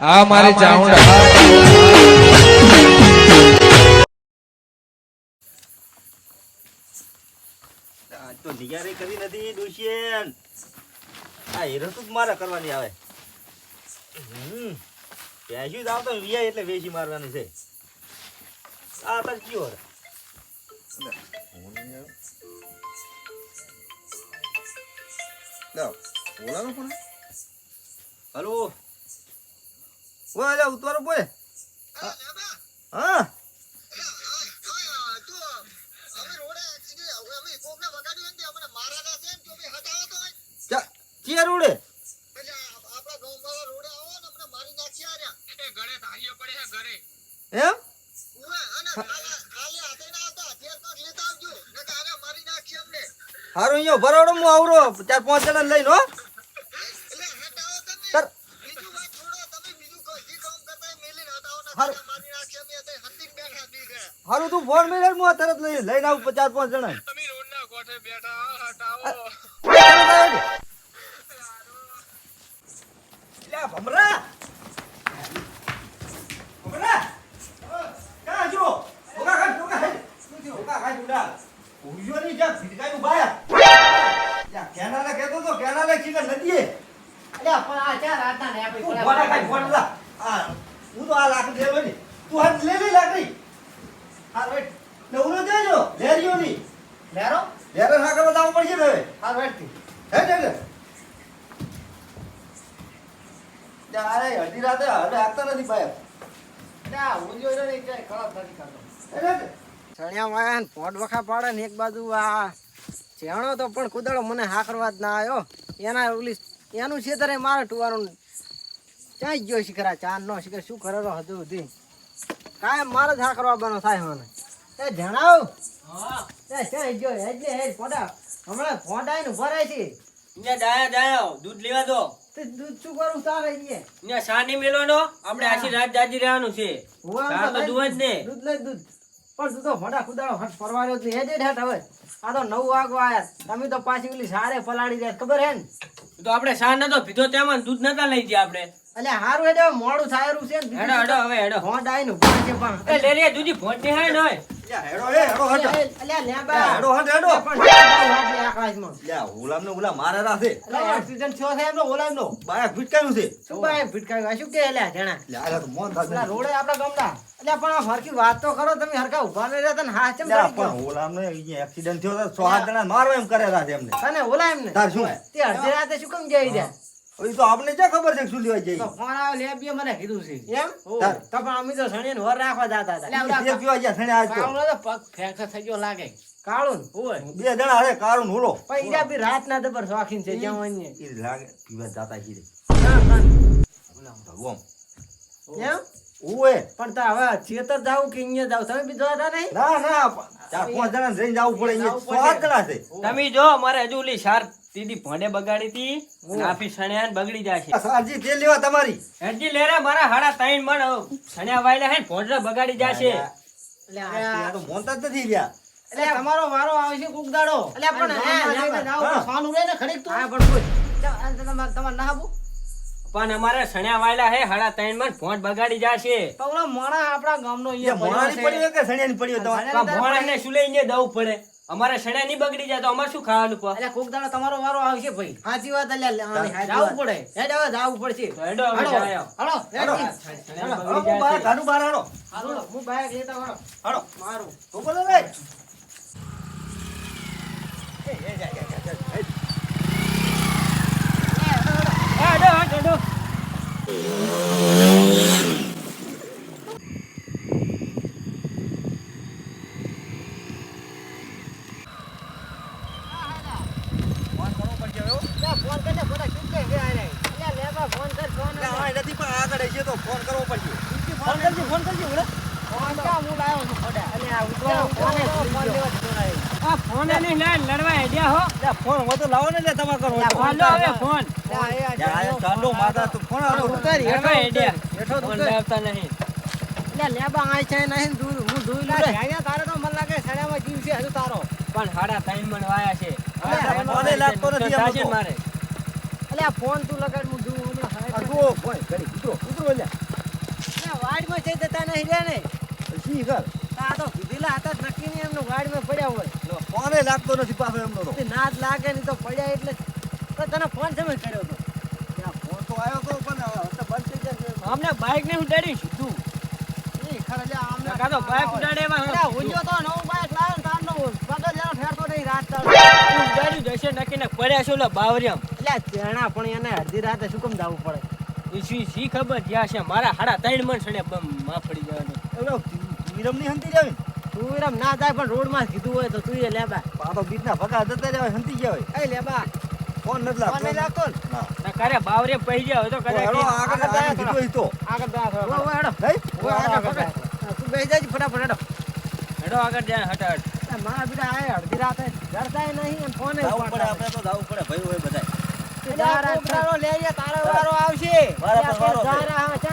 આ મારી આજ તો નિગારી કરી નથી ડોશિયન. આ હેરો તો મારે કરવાની આવે? હમ. પેશી જ આવતો વિયા એટલે વેચી મારવાની છે. આ તાર કયો હલો. ઓય ઉતવારો બોય હા ચિયા રોડે એમ હારું અહીંયા ભરાવડો હું આવરો ચાર પાંચ જણા લઈને હો ફોન મેળવ હું તરત લઈ લઈને આવું પચાસ પાંચ જણા. ચણિયા ને શિખરા શું કરેલો હતું સુધી? મારે જ હાકરવા બનો થાય મને. દૂધ લેવા દો. દૂધ સાની મેલવાનો? આપણે આશી રાત જાજી રહેવાનું છે. તો દુવા જ ને. દૂધ લઈ દૂધ. પણ તું તો ભડા કુદાડો હટ હેડ હવે. આ તો નવ વાગવા આયા. તમે તો પાછી ઓલી સારે પલાળી જાય. ખબર હે ને? તો આપણે સા નતો પીધો તેમાં દૂધ નતા લઈ ગયા આપણે. એટલે હારું હેડ મોડું થાયરું છે હેડો હેડો હવે હેડો. ભોંડનું ફોન છે પણ. એ લે લે દુજી ફોનની હાય. નોય હેડો, હે, હેડો, હેડો. અલ્યા લેબા લ્યા, હેડો, હેડો, હેડો. પણ જાવ આટલે આકાશમાં લ્યા, ગુલામને મારે રાખે. અલ્યા થયો છે એમનો ઓલામનો બાયા ભીટકાયું છે. શું બાય ભટકાયું? આ શું કે અલ્યા જણા? લ્યા, આ તો મોન થાતું રોડે આપડા ગામડા. અલ્યા પણ આ હરખી વાત તો કરો તમે હરખા ઊભા નહીં રહેતા ને હા ચમ પણ એક્સિડન્ટ થયો તો સો આઠ જણા મારવા એમ કરેલા છે એમને. તને ઓલા એમને તાર શું? તે અડધી રાતે શું કેમ જઈ રહ્યા તો ક્યાં ખબર છે શું લેવા જઈએ? ફોન આવ્યો લેબીએ મને કીધું છે એમ તાર. પણ અમે તો શનિને વર રાખવા જતા હતા બે પીવા ગયા થઈને આજ તો. પગ ફેંકા થઈ ગયો લાગે કાળું હોય બે જણા હારે કાળું ને પણ ઈરા બી રાત ના દબર શોખીન છે જ્યાં હોય ઈ લાગે પીવા જાતા છીએ. ના, ના. ભગવાન. એમ ઓએ. પણ તો હવે છેતર જાવ કે અહીંયા જાવ તમે બી હતા નહીં ના ના ચાર પાંચ જણા રહીને જવું પડે અહીંયા સો જણા છે તમે જો મારે હજુ ઓલી સાર દીદી ભોંડે બગાડી હતી નાફી સણ્યા ને બગડી જશે સારજી તેલ લેવા તમારી. હેડજી લે મારા હાડા તાઈન મણ સણ્યા વાયલા હે ને ભોંડે બગાડી જશે. એટલે આ તો મોનતા જ નથી લ્યા એટલે તમારો વારો આવશે કોક દાડો. એટલે પણ હે. હા. જાવ ને ખડીક તું. હા પણ તમારે તમારે ના આવું પણ અમારે સણ્યા વાયલા હે હાડા ત્રણ મણ ભોંડ બગાડી જશે. પવળો મોણા આપણા ગામનો ઈ મોણાની પડી પડ્યો કે સણિયાની પડી હોય તમારે સણિયાની પણ ભોંડ ને શું લઈને દવું પડે? અમારે સણ્યા નહીં બગડી જાય તો અમારે શું ખાવાનું પર એટલે કોક દાડો તમારો વારો આવશે ભાઈ. સાચી વાત એટલે જવું પડે. હેડ હવે જાવું પડશે. હેડો હેડો. હેડો હેડો બગડી બહાર, ઘરનું બહાર હેડો હાલો, હું બાઈક લેતા હેડો હેડો મારું. તો બોલો રે. હેડો હેડો ફોન કરવો પડશે હવે, હો. લે, ફોન કરને બધા શું કહે છે આ રે? લે, લેબા, ફોન કર, ફોન એટલે કર. આ નથી પણ આગળ હશે તો ફોન કરવો પડશે ફોન કરજે ફોન કરજે ઉડે. ફોન ક્યાં હું લાવ્યો છું ખોટા? અલે, આ ઉતવાળો ફોન એ ભૂલી ગયો. આ ફોન એને લે લડવા હેડ્યા હો લે, ફોન હોય તો લાવો ને લે તમારે ફોન હવે ફોન. ચાલો માતા તો ફોન. હેઠો હેઠો નહીં. લેબા આય છે નહીં દૂર હું અહીંયા તારે તો મને લાગે સડામાં જીવ છે હજુ તારો. પણ હાડા ટાઈમ વાયા છે. લાગતો નથી. મારે. આ ફોન તું લગાડ હું સાહેબ. આ જુઓ કોઈ ઘડી ઉતરો ઉતરો લે. જઈ જતા નહીં રે ને. શી કર? આ તો કીધેલા હતા નક્કી એમનું પડ્યા હોય. ફોને લાગતો નથી પાછો એમનો તો. ના જ લાગે નહીં તો પડ્યા એટલે તો તને ફોન સમય કર્યો હતો ફોન તો આવ્યો તો પણ બંધ થઈ જશે અમને બાઇક ને ઉડાડી સીધું. બાઇક ઉડાડે એમાં તો નવું બાઈક લાવ્યો ને તારનો પગજ એનો ઠેરતો નહીં રાત દાડો. જશે નક્કી ને પડ્યા છે બાવરિયામ. એટલે આ પણ એને અડધી રાતે શું કેમ જવું પડે? શી શી ખબર? જ્યાં છે મારા હાડા ત્રણ મણ સડે બમમાં પડી જવાનું. એવડો વિરમની હંતી જાવી તું વિરમ ના જાય પણ રોડમાં કીધું હોય તો તું એ લેબા બીજ ના ભગા જતા રહ્યા હંતી ગયા હોય. એ લેબા ફોન નથી ફોન નહીં લાગતો લાગતો ને? કારે બાવરિયામ પહી ગયા હોય તો તો હેડો આગળ જાય કીધું તો. આગળ જા થોડો. ઓ ઓય, હેડો. નહીં આગળ. તું બેસી જાય ફટાફટ હેડો. હેડો આગળ જાય હટાટ આ મારા બીડા આય અડધી રાતે. ડરતાય નહીં અને ફોને જાવું પડે આપણે તો જાવું પડે. ભાઈ હોય બધાય. આ લઈ આવ્યા, તારો વારો આવશે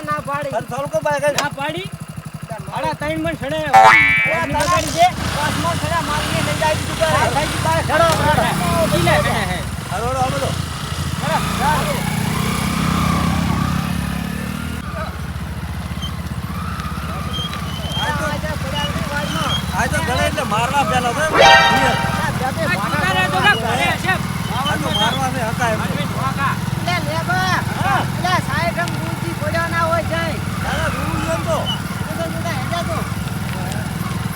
ના પાડી. ના પાડી? હાડા ત્રણ મણ મારીને લઈ જાય કરે. હે ગળે એટલે મારવા પેલા મારવા છે હતા એમ આદમી ઢોકા લે, લે બા. લે, સાહેબ એમ દૂરથી પડ્યા ના હોય જાય. દાદા રૂ એમ તો જુદા જુદા હેડ્યા તો.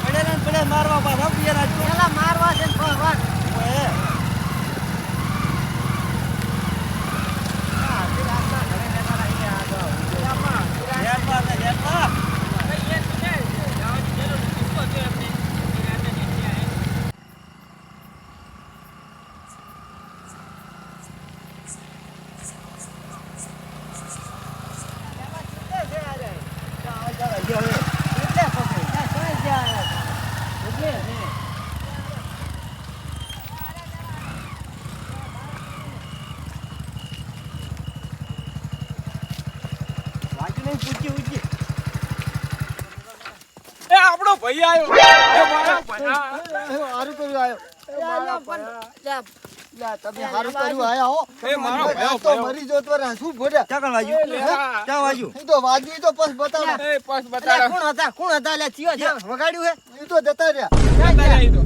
પડેલા ને પડે મારવા પાછા આજુ પેલા મારવા છે ને ફળ વાર. ઓએ આ અડધી રાતના ઘરે બેઠા રહીને આ તો. આમાં, લેટમાં છે, લેટમાં. ભાઈ એ છે જવાની જરૂર નથી શું હતું એમને એ રાતે નીકળ્યા હે કેટલે છે આ રે? ચાલ, ચાલ, હજી હવે. કેટલે પકડી? આ ક્યાં ગયા? કેટલે છે? વાંચી નહીં પૂછી ઉચી એ આપણો ભાઈ આવ્યો એ મારા હારું કર્યું આયો. લે, લે, પણ, લે, લે, તમે હારું કર્યું આયા હો. એ મારો ભાઈ તો મરી લેવા. ચા વાંચ્યું? ઈ તો વાજવી તો પસ બતાવો. એ પસ બતાડો કોણ હતા કોણ હતા લે ચિયો છે વગાડ્યું હે તો જતા રહ્યા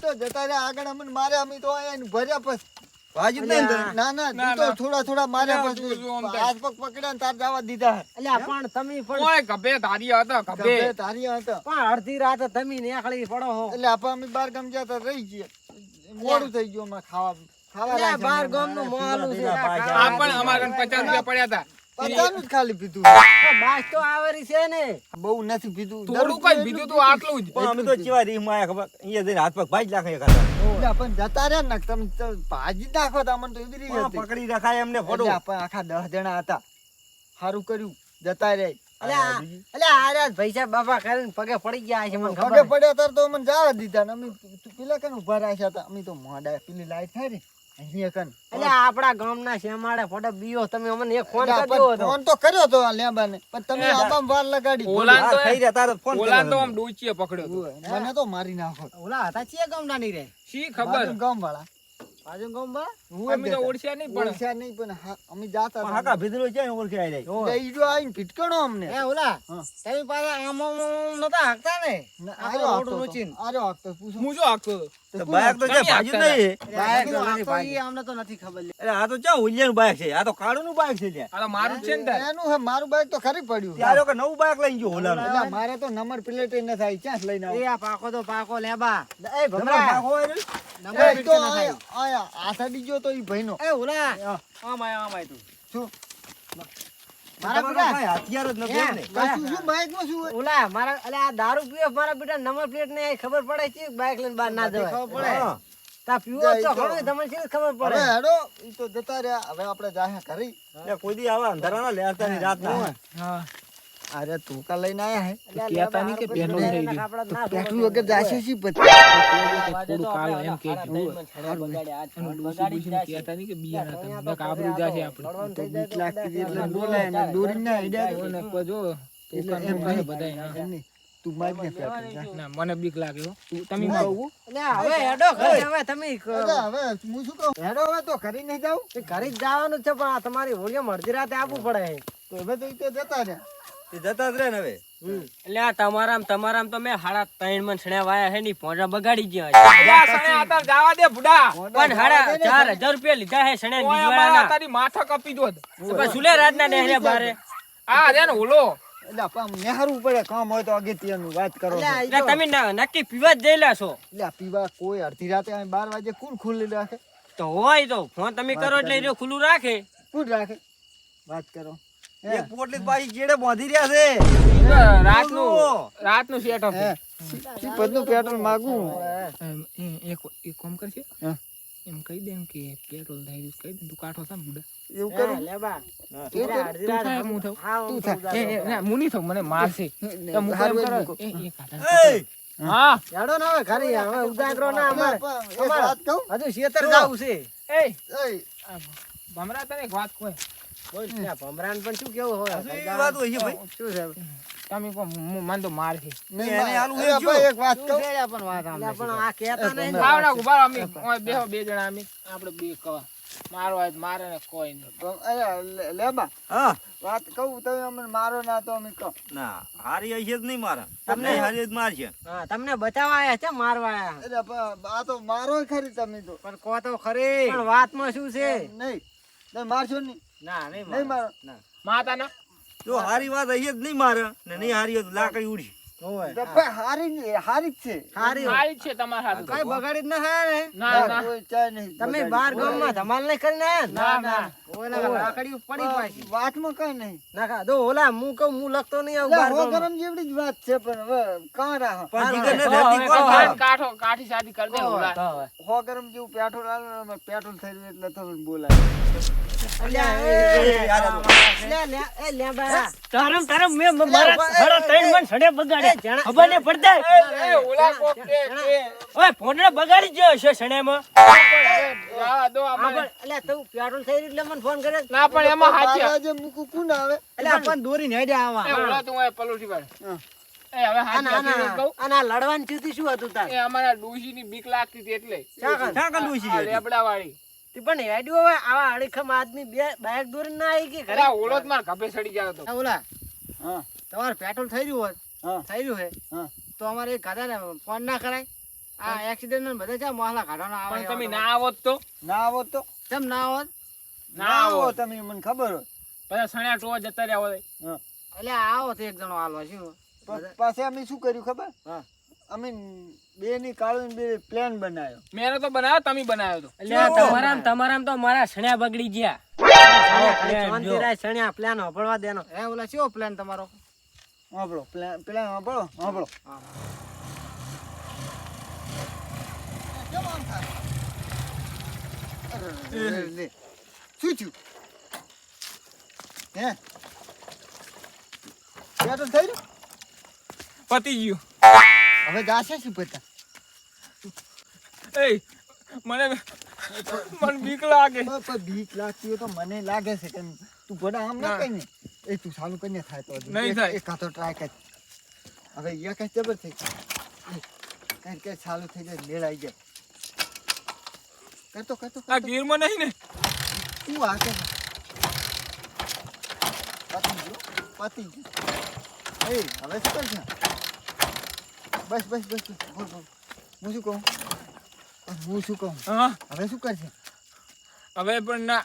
તો. જતા રહ્યા આગળ અમને મારે અમે તો અહીંયા ભર્યા જ નહીં ને? ના ના ના, તો થોડા થોડા માર્યા ના, પછી તું જો આમ હાથ પગ પકડ્યા તાર જવા દીધા. અલ્યા પણ તમે પણ ઓય ગભે હતા પણ અડધી રાતે તમે નીકળી પડો હો. એટલે આપણે અમે બાર ગામ ગયા રહી ગયા. મોડું થઈ ગયું અમારે ખાવા ખાવા બાર. ગામનું મોહાલું છે. આ અમારા કને પચાસ રૂપિયા પડ્યા હતા. પચાસનું જ ખાલી પીધું બાસ તો આવેરી છે ને. બહુ નથી પીધું. થોડુંક જ બીજું તો આટલું જ. પણ અમે તો ચેવા રીહમાં આયા ખબર અહીંયા જઈને હાથ પગ ભાઈ નાખે એકાદા. પણ જતા રહ્યા ને તમે ભાજી નાખો તો અમને તો એવી પણ પકડી રખાય એમને ફોટો. આપણે આખા દસ જણા હતા. સારું કર્યું જતા રહ્યા. અલ્યા અલ્યા આર્યા ભાઈ સાહેબ બાબા કરીને પગે પડી ગયા છે મને પગે પડ્યા તાર તો મને જવા દીધા ને અમે પેલા કે ઊભા રાખ્યા હતા અમે તો મોડા પેલી લાઈટ થાય ને ગામ ના અલ્યા આપણા ગામના શેમાડે ફોટો બીયો તમે અમને એક ફોન એટલે કરી ફોન તો કર્યો તો આ લેબાને પણ તમે આબામ વાર લગાડી. ઓલા તો થઈ રહ્યા તારે ફોન ઓલાન તો આમ ડોચીએ પકડ્યો મને તો મારી નાખો ઓલા હતા ચિયા ગામના ની રે? શી ખબર? ગામ વાળા બાજુ ગામ બા અમે તો ઓળખ્યા નહીં પણ ઓળખ્યા નહીં પણ અમે જાતા હતા. હાકા ભીતરો છે ને આઈ જાય. એટલે ઈ જો અમને એ ઓલા તમે પાછા આમ આમ આમ નતા હાંકતા ને ના, આપણો આર્યો રોડ હાંકતો ઊંચીને. હતો. આર્યો હાંકતો. પૂછો. હું જો આખો તો બાઈક તો છે, તમે નહીં. બાઈક તો નથી નથી અમને તો નથી ખબર લે આ તો ચા ઉલિયાનું બાઈક છે આ તો કાળુનું બાઈક છે લ્યા. આ તો મારું છે ને એનું હે, મારું બાઈક તો ખરી પડ્યું ત્યારે કે નવું બાઈક લઈ ગયો. એટલે મારે તો નંબર પ્લેટ ન થાય ક્યાં લઈને આવું એ આ પાકો તો પાકો લેબા એ ભમરા ને? નંબર તો આયા- આયા, આ સાડી તો ઈ ભાઈનો. એ ઓલા આમ આય આમ આય તું. શું? મારા બેટા? હથિયાર જ નથી ને. હા. શું શું બાઈકમાં શું ઓલા મારા અલે આ દારૂ પીવે મારા બેટા નંબર પ્લેટ ને ખબર પડે છે બાઈક લઈને બહાર ના જવાય. ખબર પડે. તા પીવો તો. તમને શી ખબર હવે પડે? હેડો ઈ તો જતા રહ્યા. હવે આપણે જાહે ઘરે. એટલે કોઈ દી આવા અંધારાના ના રાતના. અરે તુકા લઈને આયા હે? કહેતા નહીં કે પહેલું થઈ એના કાપડા ના વગર જાશે શી પછી? તો થોડું કાલ એમ કે. કહેતા નહીં કે બીયા ના તમને તો ખબર જાશે આપણે. તો તો બીક તો લાગતી એટલે બોલાય ને દોરી ના હેડ્યા જો ને કોઈ જો એટલે એમ કરે બધાય, હા. તું મારી ને ના મને બીક લાગે હો. તું- તમે કહું અલ્યા, હવે હેડો ઘરે હવે તમે હવે હું શું કહું? હેડો હવે તો ઘરે નહીં જાઉં. ઘરે જ જવાનું છે પણ આ તમારી હોળીમાં મરજી રાતે આવવું પડે તો તો હવે તો ઈ તો જતા રહ્યા તે જતા જ રહે ને હવે. એટલે આ તમારામ તમારામ તો મેં હાડા ત્રણ મણ છણ્યા વાયા હે ની પોંડા બગાડી ગયા છે. અલ્યા સણે આતાર જાવા દે બુડા. પણ હાડા ચાર હજાર રૂપિયા લીધા હે છણ્યા ઓય તારી માથા કપી દો તો પછી સુલે રાતના બારે? આ રે ને ઓલો. એટલે પડે કામ હોય તો અગત્યનું વાત કરો છો. અલ્યા, ઈ એટલે તમે નક્કી પીવા જ જયેલા છો. એટલે પીવા કોઈ અડધી રાતે બાર વાગે કુલ ખુલ્લી રાખે. તો હોય તો ફોન તમે કરો એટલે ખુલ્લું રાખે. કોણ રાખે. વાત કરો? એક પોટલી પાછી જેડે બાંધી રહ્યા છે. રાતનું. રાતનું સેટ હે? શીપતનું પેટ્રોલ માગું એક એક કામ કરશે એમ કહી દે એમ કે પેટ્રોલ થાય છે, કહી દે તું કાઠો થામ બુડા એવું કરું? તું રાત હું થાઉં. હા, તું થાઉં, એ, એ, ના, મુની થાઉં, મને મારશે હા. હેડો ના હવે ખરી હવે ઉદાગરો ના અમારે. હજુ શેતર જાવું છે. એ ભમરા તને એક વાત કોઈ? બોલ, ત્યાં ભમરાન પણ શું કેવું હોય? હજુ વાત હોય છે ભાઈ. શું છે? તમે કહો મન મને તો માર છે. નહીં, એને આલુ એ વેચ્યું. એક વાત કહું. છે? પણ વાત આમ? પણ આ કહેતા નહીં. ને. ઊભા અમે ઓય બેહો બે જણા અમે. આપણે બે કવા. મારો આજ મારે ને કોઈ નહીં. લે- લેબા હા. વાત કહું તમે અમને મારો ના તો અમે કહો. ના હારી હશે જ નહીં મારા. તમને હારી જ મારશે હા, તમને બચાવવા આયા છે મારવા આયા. એટલે આ તો મારો ખરી તમે તો. પણ કહો તો ખરી. પણ વાતમાં શું છે? નહીં. તમે મારશો નહીં? ના નહીં નહીં મારો. મારો. માતાના? જો હારી વાત અહીંયા જ નહીં મારે ને નહીં હારી હોય તો લાકડી ઉડી. હોય. તો પણ હારી જ- હારી જ છે હારી હોય. મારી જ છે તમારા હાથ કઈ બગાડી જ ના થાય ને ના ના કોઈ ચાય નહીં તમે બગાડી. બાર ગામમાં ધમાલ નહીં કરીને આયા ને? ના ના ઓય ના, લાકડીઓ પડી પાછી. પણ વાતમાં કઈ નહીં ના ખા, જો ઓલા હું કહું હું લખતો નહીં આવું લે, બાર હો ગરમ જેવડી જ વાત છે પણ હવે કાં રાખો પણ હા, જીગર ને તો ધરતી હવે કોણ તો ખાય? હાથ કાઠો કાઠી શાદી કરી દે ઓલા. તો હવે. હો ગરમ જેવું પેટ્રોલ પેટ્રોલ થઈ રહ્યું એટલે તમને બોલાય તારમ તારમ મેં મારા મારા ત્રણ મણ છણ્યા બગાડ્યા ખબર નહીં પડતા? એ, એ, ઓલા કોક કે કે ઓય પોંડા બગાડી ગયો છે છણ્યામાં જવા દો આપણે. અલ્યા, તું પેટ્રોલ થઈ એટલે મને ફોન કર્યો ના પણ એમાં હાચી આવે. અલ્યા, પણ દોરીને હેડ્યા આવા. ઓલા તું એ પલોઠી વાળે. એ હવે હાચી હાચી કહું. આના લડવાની શું હતું તાર? એ અમારા ડોશીની બીક લાગતી હતી એટલે? ક્યાં કાં ડૂસી આ ગઈ? લેબડા વાળી પણ હેડ્યો હવે આવા અડીખમ આદમી બે બાઇક દૂર ના આવી કે ઘરે? ઓલો જ મારા ખભે ચડી ગયો હતો. ઓલા? હા. તમારે પેટ્રોલ થઈ રહ્યું હોત? થઈ રહ્યું હે? હા. તો અમારે એક ગાધા ને ફોન ના કરાય. આ એક્સિડન્ટ ને બધા ચા મોહલા કાઢવાનો આવે પણ તમે ના આવોત તો? ના આવો તો? કેમ ના હોત ના આવો તમે મને ખબર હોય. પછી સણ્યા ટોવા જતા રહ્યા હોય. એટલે આવો તો એક જણો હાલો શું? પછી અમે શું કર્યું ખબર? હા. અમે બે ની કાળું બે પ્લાન બનાવ્યો મેં તો બનાવ્યો તમે બનાવ્યો તો. એટલે તમારા તમારા તો મારા સણ્યા બગડી ગયા. સણ્યા પ્લાન હોભળવા દેનો. હે ઓલા કેવો પ્લાન તમારો? હોભળો પ્લાન પ્લાન હોભળો હોભળો. શું થયું? હે? તો થઈ ગયું? પતી ગયું. હવે જાશે શું પતા? એ મને મને બીક લાગે. પણ બીક લાગતી હોય તો મને લાગે છે કે તું ભલે આમ ના ના. કઈ ને એ તું ચાલુ કરીને થાય તો હજી. નહીં એક- થાય. એક હાથો ટ્રાય કર. હવે એ કઈ જબર થઈ કઈ કઈ ચાલુ થઈ જાય મેળ આવી જાય કરતો કરતો આ કરતો. ગીરમાં નહીં ને? શું આ કે? પતી ગયું પતી ગયું એ હવે શું કરશે? બસ બસ બસ હું શું કહું? હું શું કહું? હા. હવે શું કરશે? હવે પણ ના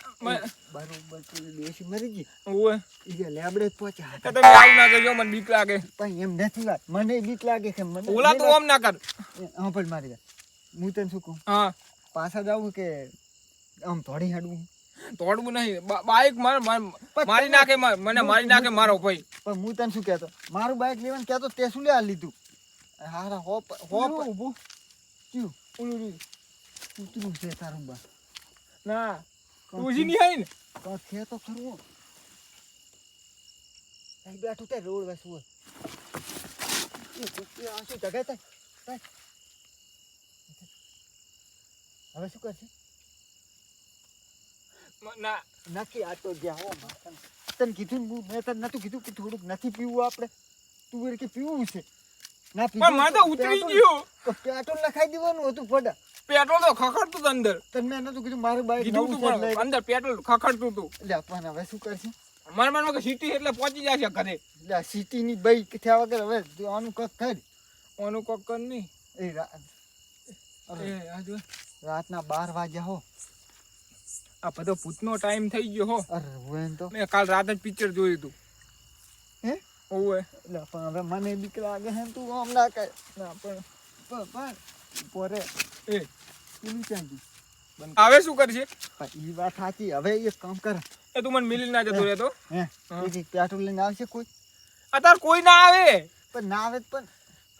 બરોબર બેસી મરી ગઈ. હું જે લેબડે પહોંચ્યા તો. તમે આવું ના કરજો મને બીક લાગે. પણ એમ નથી વાત મને બીક લાગે છે મને ઓલા તો આમ ના કર. હા પણ મારી હું તને શું કહું? હા. પાછા જાવું કે આમ થોડી હાડવું? તોડવું નહીં. બાઈક માર- માર- નાખે માર- મને મારી નાખે મારો ભાઈ. પણ હું તને શું કહેતો? મારું બાઇક લેવાનું કહેતો તે શું લેવા લીધું? હારા હોપ હોપ ઊભું ક્યું ઓલું રહ્યું. કૂતરું છે તારું બા ના તુજી નહીં આવીને તો છે તો ખરું અહીં બેઠું તે રોડ વસ હોય શું જગાય? તાય. હવે શું કરશે ના નથી આ તો જ્યાં હો. તને કીધું હું મેં તને નતું કીધું કે થોડુંક નથી પીવું આપણે તું કે પીવું છે ના પણ મને તો ઉતરી ગયું. તો પેટ્રોલ નખાઈ દેવાનું હતું પડા પેટ્રોલ તો ખખડતું અંદર. તમે મેં નતું કીધું મારું બાઈક કીધું તું અંદર પેટ્રોલ ખખડતું હતું. એટલે પણ હવે શું કરશે? મારા માનમાં કે સિટી એટલે પહોંચી છે ઘરે. એટલે આ સિટીની બઈ થયા વગર હવે તું આનું કક કર. ઓનું કોક કર નહીં. એ રાત રાતના બાર વાગ્યા હો. આ બધો ભૂતનો ટાઈમ થઈ ગયો હો. અરે તો મેં કાલ રાતે જ પિક્ચર જોયું હતું. હે? ઓવે એટલે પણ હવે મને બીક લાગે છે તું આમ ના કહે ના પણ પણ પોરે એ પેલું ચાંદી હવે શું કરશે એ વાત સાચી હવે એક કામ કર. એ તું મને મિલી ના જતો રહેતો હે હા. પેટ્રોલ લઈને આવશે કોઈ. અત્યારે કોઈ ના આવે. પણ ના આવે પણ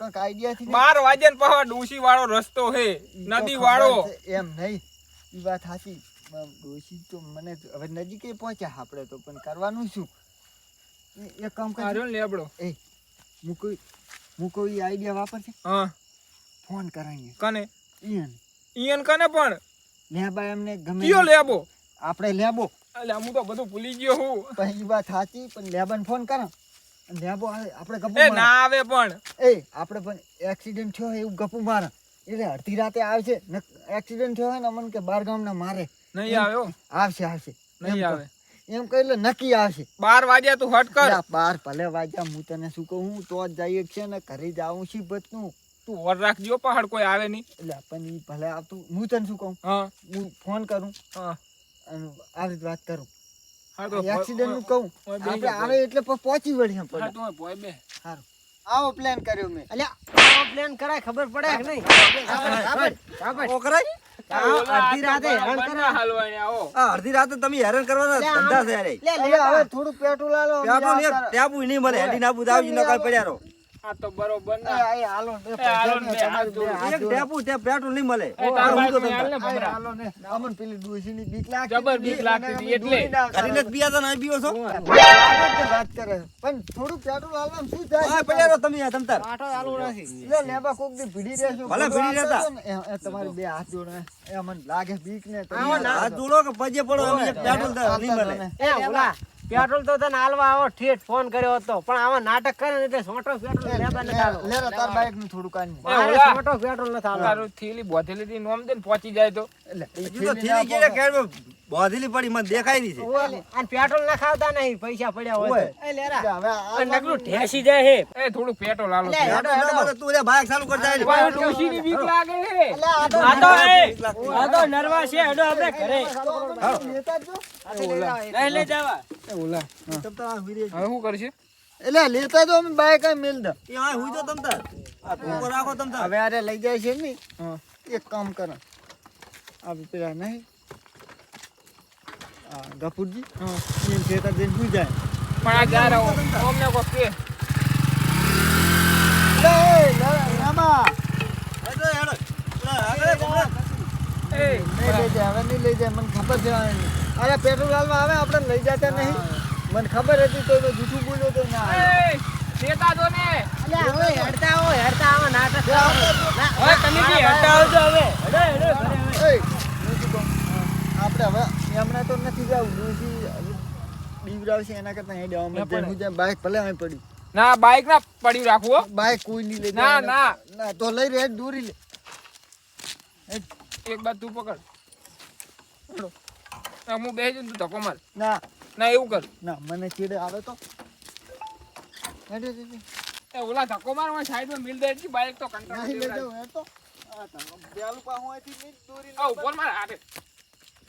કંઈક આઈડિયાથી થી બાર વાગ્યા ને પાછો ડોસી વાળો રસ્તો હે નદી વાળો એમ નહીં. એ વાત સાચી. ડોસી તો મને હવે નજીકે પહોંચ્યા આપણે તો પણ કરવાનું શું? એક કામ કર આ ને લેબડો. એ હું કોઈ હું કોઈ આઈડિયા વાપરશે? હા. ફોન કરાવીએ કને? ઈયન. ઈયન કને પણ? લેબા એમને ગમે કયો લેબો? આપણે લેબો. એટલે હું તો બધું ભૂલી ગયો હું. પહેલી વાત સાચી પણ લેબાને ફોન કરો. લેબો આવે આપણે ગપુ એ મારે. ના આવે પણ. એ આપણે પણ એક્સિડન્ટ થયો એવું ગપુ મારે. એટલે અડધી રાતે આવશે. એક્સિડન્ટ થયો હોય ને અમને કે બાર ગામના મારે. નહીં આવે આવશે આવશે. નહીં આવે. એમ કહી લે નક્કી આવશે બાર વાગ્યા તું હટ કર બાર ભલે વાગ્યા હું તને શું કહું હું તો જ જઈએ છે ને ઘરે જાઉં છું બચનું તું ઓર રાખજો પહાડ કોઈ આવે નહીં એટલે પણ એ ભલે આવતું હું તને શું કહું હા હું ફોન કરું હા અને આવી જ વાત કરું હા એક્સિડન્ટનું કહું આપણે આવે એટલે પછી પહોંચી વળીએ પડે તો બે સારું આવો પ્લાન કર્યો મેં અલ્યા આવો પ્લાન કરાય ખબર પડે કે નહીં આ અડધી રાતે હેરાન કરે. હાલવાને આવો આ અડધી રાતે તમે હેરાન કરવાના લે, ધંધા છે. લે, લેવા. હવે થોડું પેટ્રોલ આલો પેટ્રોલ ટેબુ નહીં મળે હેડી ના બુદાવજી નકર પડ્યા રહો આ તો બરોબર ના. એ, હાલો ને, હાલો ને, તમારે હાથ બે હાથ એક જોડો. ટેબુ પેટ્રોલ નહીં મળે. તો હાલ ને. હાલો ને. અમને પેલી ડોશીની બીક લાગતી જબર બીક લાગતી એટલે. કરીને જ પીયા તા ને અહીં પીવો છો? વાત કરે. પણ થોડું પેટ્રોલ હાલવામાં શું થાય? હા પડ્યા તમે યાર આટો ચાલુ નથી લે લેબા કોક દી ભીડી રહેશો. ભલે ભીડી રહેતા. તમારી બે હાથ જોડે. એ મને લાગે બીક ને ના. હાથ જોડો કે પજે પડો અમે પેટ્રોલ નહીં મળે. એ ઓલા પેટ્રોલ તો તને હાલવા આવો ઠેઠ ફોન કર્યો હતો પણ આમાં નાટક કરે ને એટલે સોટો પેટ્રોલ લેવા નથી હાલવો. લે રે તાર બાઈકનું થોડું કાઢ ને. મારે સોટો પેટ્રોલ નથી હાલવો. તારું થીલી બોથેલી થી નોમ દે ને પહોંચી જાય તો એટલે થીલી કેડે કેડે બોધેલી પડી મને દેખાય નહીં છે. અને પેટ્રોલ ના ખાવતા નહીં પૈસા પડ્યા હોય એ લેરા. હવે નકરું ઠેસી જાય હે. એ થોડું પેટ્રોલ હાલો લે, છે. હેડો, ના હેડો. મળે તું રે બાઈક ચાલુ કરતા આય. ઓય, ડોશીની બીક લાગે હે. આ તો એ આ તો નરવા છે હેડો આપણે ઘરે. લેતા જો. લઈ. લઈ એ ઓલા. તમ તો હવે શું કરશે? એટલે લેતા જો અમે બાઈક આ મેલ દે. એ આ હુઈ જો તમ તાર. આ તું રાખો તમ તાર. હવે આરે લઈ જાય છે ને. હા. એક કામ કરો. આ પેલા નહીં. ગફુરજી? હા. એમ ખેતર જઈને સુઈ જાય? પણ આ જા રહો અમને કો કે. લે, લે, રામા. હેડો હેડો. એ. લઈ જાય હવે નહીં લઈ જાય મને ખબર છે અરે પેટ્રોલ હાલમાં આવે આપણે લઈ જતા નહીં. મને ખબર હતી તો જૂઠું બોલ્યો તો ના આવે. દો ને. અલ્યા, હવે હેડતા આવો, હેડતા આવો, નાટક ના, હવે તમે બી હેડતા આવજો હવે. હેડો હેડો હું? આપણે હવે એમણે તો નથી જવું હવે બીવડાવશે એના કરતા. અહીં અમે માટે હું ત્યાં બાઇક ભલે અહીં પડ્યું ના બાઈક ના પડ્યું રાખવો બાઇક બાઈક કોઈ નહીં લે. ના, ના. ના. તો લઈ રે દોરી લે. એક બાદ તું પકડ. હું બે જઉં, તું ધક્કો માર. ના. ના એવું કર. ના મને ચીડે આવે તો. એ ઓલા ધક્કો મારવા સાઈડમાં મિલ દે બાઈક તો કંટ્રોલ નહીં લઈ દેવડાવે. તો. આ તારો બેલું પાહું અહીંથી નહીં દોરી ઉપર માર હાથે.